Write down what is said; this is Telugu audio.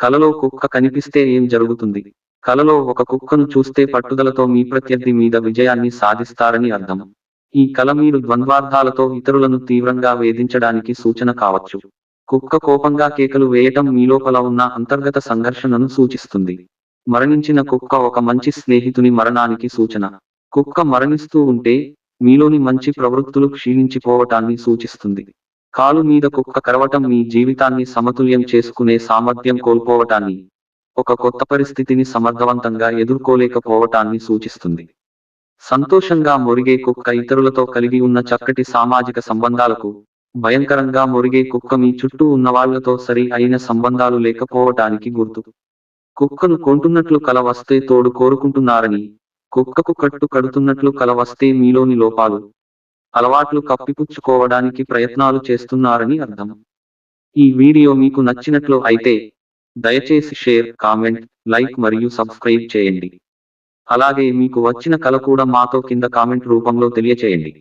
కలలో కుక్క కనిపిస్తే ఏం జరుగుతుంది? కలలో ఒక కుక్కను చూస్తే పట్టుదలతో మీ ప్రత్యర్థి మీద విజయాన్ని సాధిస్తారని అర్థం. ఈ కల మీరు ద్వంద్వార్థాలతో ఇతరులను తీవ్రంగా వేధించడానికి సూచన కావచ్చు. కుక్క కోపంగా కేకలు వేయటం మీలోపల ఉన్న అంతర్గత సంఘర్షణను సూచిస్తుంది. మరణించిన కుక్క ఒక మంచి స్నేహితుని మరణానికి సూచన. కుక్క మరణిస్తూ ఉంటే మీలోని మంచి ప్రవృత్తులు క్షీణించిపోవటాన్ని సూచిస్తుంది. కాలు మీద కుక్క కరవటం మీ జీవితాన్ని సమతుల్యం చేసుకునే సామర్థ్యం కోల్పోవటాన్ని ఒక కొత్త పరిస్థితిని సమర్థవంతంగా ఎదుర్కోలేకపోవటాన్ని సూచిస్తుంది. సంతోషంగా మొరిగే కుక్క ఇతరులతో కలిగి ఉన్న చక్కటి సామాజిక సంబంధాలకు భయంకరంగా మొరిగే కుక్క మీ చుట్టూ ఉన్న వాళ్ళతో సరి అయిన సంబంధాలు లేకపోవటానికి గుర్తు. కుక్కను కొంటున్నట్లు కల వస్తే తోడు కోరుకుంటున్నారని కుక్కకు కట్టు కడుతున్నట్లు కల వస్తే మీలోని లోపాలు అలవాట్లు కప్పిపుచ్చుకోవడానికి ప్రయత్నాలు చేస్తున్నారని అర్థం. ఈ వీడియో మీకు నచ్చినట్లు అయితే దయచేసి షేర్ కామెంట్ లైక్ మరియు సబ్స్క్రైబ్ చేయండి. అలాగే మీకు వచ్చిన కల కూడా మాతో కింద కామెంట్ రూపంలో తెలియచేయండి.